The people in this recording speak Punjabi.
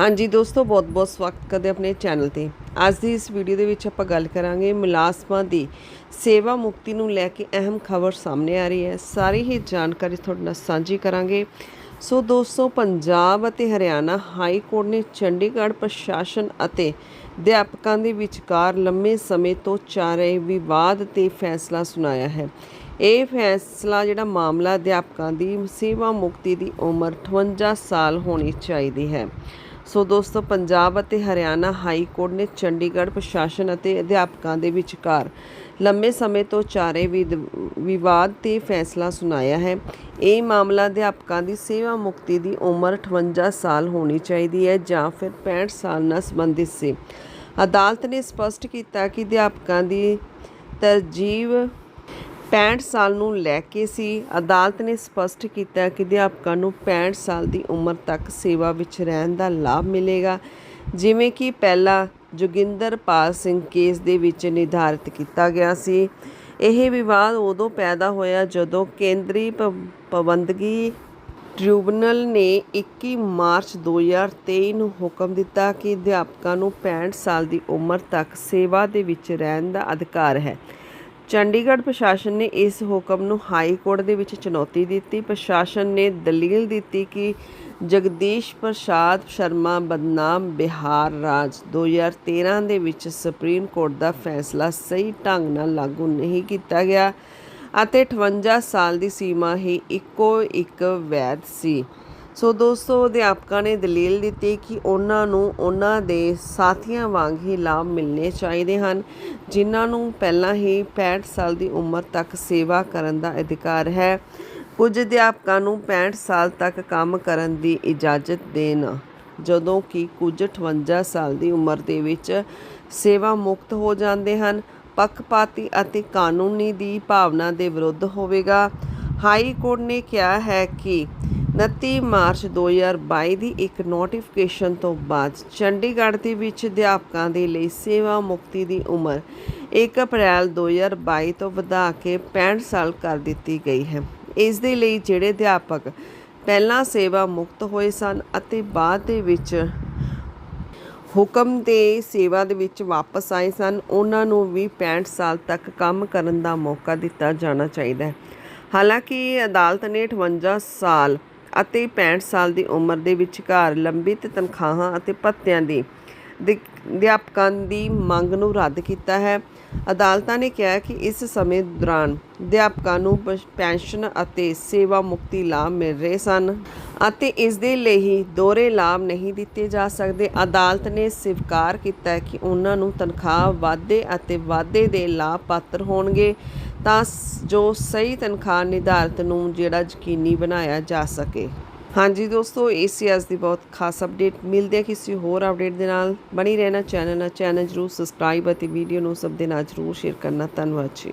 ਹਾਂਜੀ ਦੋਸਤੋ ਬਹੁਤ-ਬਹੁਤ ਸਵਾਗਤ ਕਰਦੇ ਆਪਣੇ ਚੈਨਲ ਤੇ। ਅੱਜ ਦੀ ਇਸ ਵੀਡੀਓ ਦੇ ਵਿੱਚ ਆਪਾਂ ਗੱਲ ਕਰਾਂਗੇ ਮੁਲਾਜ਼ਮਾਂ ਦੀ ਸੇਵਾ ਮੁਕਤੀ ਨੂੰ ਲੈ ਕੇ ਅਹਿਮ ਖਬਰ ਸਾਹਮਣੇ ਆ ਰਹੀ ਹੈ। ਸਾਰੀ ਹੀ ਜਾਣਕਾਰੀ ਤੁਹਾਡੇ ਨਾਲ ਸਾਂਝੀ ਕਰਾਂਗੇ। ਸੋ ਦੋਸਤੋ, ਪੰਜਾਬ ਅਤੇ ਹਰਿਆਣਾ ਹਾਈ ਕੋਰਟ ਨੇ ਚੰਡੀਗੜ੍ਹ ਪ੍ਰਸ਼ਾਸਨ ਅਤੇ ਅਧਿਆਪਕਾਂ ਦੇ ਵਿਚਕਾਰ ਲੰਮੇ ਸਮੇਂ ਤੋਂ ਚੱਲ ਰਹੇ ਵਿਵਾਦ ਤੇ ਫੈਸਲਾ ਸੁਣਾਇਆ ਹੈ। ਇਹ ਫੈਸਲਾ ਜਿਹੜਾ ਮਾਮਲਾ ਅਧਿਆਪਕਾਂ ਦੀ ਸੇਵਾ ਮੁਕਤੀ ਦੀ ਉਮਰ 58 ਸਾਲ ਹੋਣੀ ਚਾਹੀਦੀ ਹੈ। ਸੋ ਦੋਸਤੋ, ਪੰਜਾਬ ਅਤੇ ਹਰਿਆਣਾ ਹਾਈ ਕੋਰਟ ਨੇ ਚੰਡੀਗੜ੍ਹ ਪ੍ਰਸ਼ਾਸਨ ਅਤੇ ਅਧਿਆਪਕਾਂ ਦੇ ਵਿਚਕਾਰ ਲੰਮੇ ਸਮੇਂ ਤੋਂ ਚਾਰੇ ਵਿਵਾਦ ਤੇ ਫੈਸਲਾ ਸੁਣਾਇਆ ਹੈ। ਇਹ ਮਾਮਲਾ ਅਧਿਆਪਕਾਂ ਦੀ ਸੇਵਾ ਮੁਕਤੀ ਦੀ ਉਮਰ 58 ਸਾਲ ਹੋਣੀ ਚਾਹੀਦੀ ਹੈ ਜਾਂ ਫਿਰ 65 ਸਾਲ ਨਾਲ ਸੰਬੰਧਿਤ ਸੀ। ਅਦਾਲਤ ਨੇ ਸਪਸ਼ਟ ਕੀਤਾ ਕਿ ਅਧਿਆਪਕਾਂ ਦੀ ਤਰਜੀਹ 65 ਸਾਲ ਨੂੰ ਲੈ ਕੇ ਸੀ। ਅਦਾਲਤ ਨੇ ਸਪਸ਼ਟ ਕੀਤਾ ਕਿ ਅਧਿਆਪਕਾਂ ਨੂੰ 65 ਸਾਲ ਦੀ ਉਮਰ ਤੱਕ ਸੇਵਾ ਵਿੱਚ ਰਹਿਣ ਦਾ ਲਾਭ ਮਿਲੇਗਾ, ਜਿਵੇਂ ਕਿ ਪਹਿਲਾ ਜੋਗਿੰਦਰਪਾਲ ਸਿੰਘ ਕੇਸ ਦੇ ਵਿੱਚ ਨਿਰਧਾਰਿਤ ਕੀਤਾ ਗਿਆ ਸੀ। ਇਹ ਵਿਵਾਦ ਉਦੋਂ ਪੈਦਾ ਹੋਇਆ ਜਦੋਂ ਕੇਂਦਰੀ ਪ- ਪਾਬੰਦਗੀ ਟ੍ਰਿਬਿਊਨਲ ਨੇ 21 ਮਾਰਚ 2023 ਨੂੰ ਹੁਕਮ ਦਿੱਤਾ ਕਿ ਅਧਿਆਪਕਾਂ ਨੂੰ 65 ਸਾਲ ਦੀ ਉਮਰ ਤੱਕ ਸੇਵਾ ਦੇ ਵਿੱਚ ਰਹਿਣ ਦਾ ਅਧਿਕਾਰ ਹੈ। ਚੰਡੀਗੜ੍ਹ ਪ੍ਰਸ਼ਾਸਨ ਨੇ ਇਸ ਹੁਕਮ ਨੂੰ ਹਾਈ ਕੋਰਟ ਦੇ ਵਿੱਚ ਚੁਣੌਤੀ ਦਿੱਤੀ। ਪ੍ਰਸ਼ਾਸਨ ਨੇ ਦਲੀਲ ਦਿੱਤੀ ਕਿ ਜਗਦੀਸ਼ ਪ੍ਰਸਾਦ ਸ਼ਰਮਾ ਬਦਨਾਮ ਬਿਹਾਰ ਰਾਜ 2013 ਦੇ ਵਿੱਚ ਸੁਪਰੀਮ ਕੋਰਟ ਦਾ ਫੈਸਲਾ ਸਹੀ ਢੰਗ ਨਾਲ ਲਾਗੂ ਨਹੀਂ ਕੀਤਾ ਗਿਆ ਅਤੇ 58 ਸਾਲ ਦੀ ਸੀਮਾ ਹੀ ਇੱਕੋ ਇੱਕ ਵੈਧ ਸੀ। ਸੋ ਦੋਸਤੋ, ਅਧਿਆਪਕਾਂ ਨੇ ਦਲੀਲ ਦਿੱਤੀ ਕਿ ਉਹਨਾਂ ਨੂੰ ਉਹਨਾਂ ਦੇ ਸਾਥੀਆਂ ਵਾਂਗ ਹੀ ਲਾਭ ਮਿਲਣੇ ਚਾਹੀਦੇ ਹਨ, ਜਿਨ੍ਹਾਂ ਨੂੰ ਪਹਿਲਾਂ ਹੀ 65 ਸਾਲ ਦੀ ਉਮਰ ਤੱਕ ਸੇਵਾ ਕਰਨ ਦਾ ਅਧਿਕਾਰ ਹੈ। ਕੁਝ ਅਧਿਆਪਕਾਂ ਨੂੰ 65 ਸਾਲ ਤੱਕ ਕੰਮ ਕਰਨ ਦੀ ਇਜਾਜ਼ਤ ਦੇਣ, ਜਦੋਂ ਕਿ ਕੁਝ 58 ਸਾਲ ਦੀ ਉਮਰ ਦੇ ਵਿੱਚ ਸੇਵਾ ਮੁਕਤ ਹੋ ਜਾਂਦੇ ਹਨ। ਪੱਖਪਾਤੀ ਅਤੇ ਕਾਨੂੰਨੀ ਦੀ ਭਾਵਨਾ ਦੇ ਵਿਰੁੱਧ ਹੋਵੇਗਾ। ਹਾਈ ਕੋਰਟ ਨੇ ਕਿਹਾ ਹੈ ਕਿ 29 ਮਾਰਚ 2022 ਦੀ ਇੱਕ ਨੋਟੀਫਿਕੇਸ਼ਨ ਤੋਂ ਬਾਅਦ ਚੰਡੀਗੜ੍ਹ ਦੇ ਵਿੱਚ ਅਧਿਆਪਕਾਂ ਦੇ ਲਈ ਸੇਵਾ ਮੁਕਤੀ ਦੀ ਉਮਰ 1 ਅਪ੍ਰੈਲ 2022 ਤੋਂ ਵਧਾ ਕੇ 65 ਸਾਲ ਕਰ ਦਿੱਤੀ ਗਈ ਹੈ। ਇਸ ਦੇ ਲਈ ਜਿਹੜੇ ਅਧਿਆਪਕ ਪਹਿਲਾਂ ਸੇਵਾ ਮੁਕਤ ਹੋਏ ਸਨ ਅਤੇ ਬਾਅਦ ਦੇ ਵਿੱਚ ਹੁਕਮ ਦੇ ਸੇਵਾ ਦੇ ਵਿੱਚ ਵਾਪਸ ਆਏ ਸਨ, ਉਹਨਾਂ ਨੂੰ ਵੀ 65 ਸਾਲ ਤੱਕ ਕੰਮ ਕਰਨ ਦਾ ਮੌਕਾ ਦਿੱਤਾ ਜਾਣਾ ਚਾਹੀਦਾ ਹੈ। ਹਾਲਾਂਕਿ ਅਦਾਲਤ ਨੇ 58 ਸਾਲ ਅਤੇ 65 ਸਾਲ ਦੀ ਉਮਰ ਦੇ ਵਿਚਕਾਰ ਲੰਬਿਤ ਤਨਖਾਹਾਂ ਅਤੇ ਭੱਤਿਆਂ ਦੀ, ਅਧਿਆਪਕਾਂ ਦੀ ਮੰਗ ਨੂੰ ਰੱਦ ਕੀਤਾ ਹੈ। ਅਦਾਲਤਾਂ ਨੇ ਕਿਹਾ ਕਿ ਇਸ ਸਮੇਂ ਦੌਰਾਨ ਅਧਿਆਪਕਾਂ ਨੂੰ ਪੈਨਸ਼ਨ ਅਤੇ ਸੇਵਾ ਮੁਕਤੀ ਲਾਭ ਮਿਲ ਰਹੇ ਸਨ ਅਤੇ ਇਸ ਦੇ ਲਈ ਹੀ ਦੋਹਰੇ ਲਾਭ ਨਹੀਂ ਦਿੱਤੇ ਜਾ ਸਕਦੇ। ਅਦਾਲਤ ਨੇ ਸਵੀਕਾਰ ਕੀਤਾ ਕਿ ਉਹਨਾਂ ਨੂੰ ਤਨਖਾਹ ਵਾਧੇ ਅਤੇ ਵਾਧੇ ਦੇ ਲਾਭ ਪਾਤਰ ਹੋਣਗੇ, ਤਾਂ ਜੋ ਸਹੀ ਤਨਖਾਹ ਨਿਰਧਾਰਤ ਨੂੰ ਜਿਹੜਾ ਯਕੀਨੀ ਬਣਾਇਆ ਜਾ ਸਕੇ। ਹਾਂਜੀ ਦੋਸਤੋ ਇਹ ਸੀ ਅੱਜ ਦੀ ਬਹੁਤ ਖਾਸ ਅਪਡੇਟ ਮਿਲਦੇ ਆ ਕਿਸੇ ਹੋਰ ਅਪਡੇਟ ਦੇ ਨਾਲ ਬਣੀ ਰਹਿਣਾ, ਚੈਨਲ ਨਾਲ, ਚੈਨਲ ਜਰੂਰ ਸਬਸਕ੍ਰਾਈਬ ਅਤੇ ਵੀਡੀਓ ਨੂੰ ਸਭ ਦੇ ਨਾਲ ਜਰੂਰ ਸ਼ੇਅਰ ਕਰਨਾ। ਧੰਨਵਾਦ ਜੀ।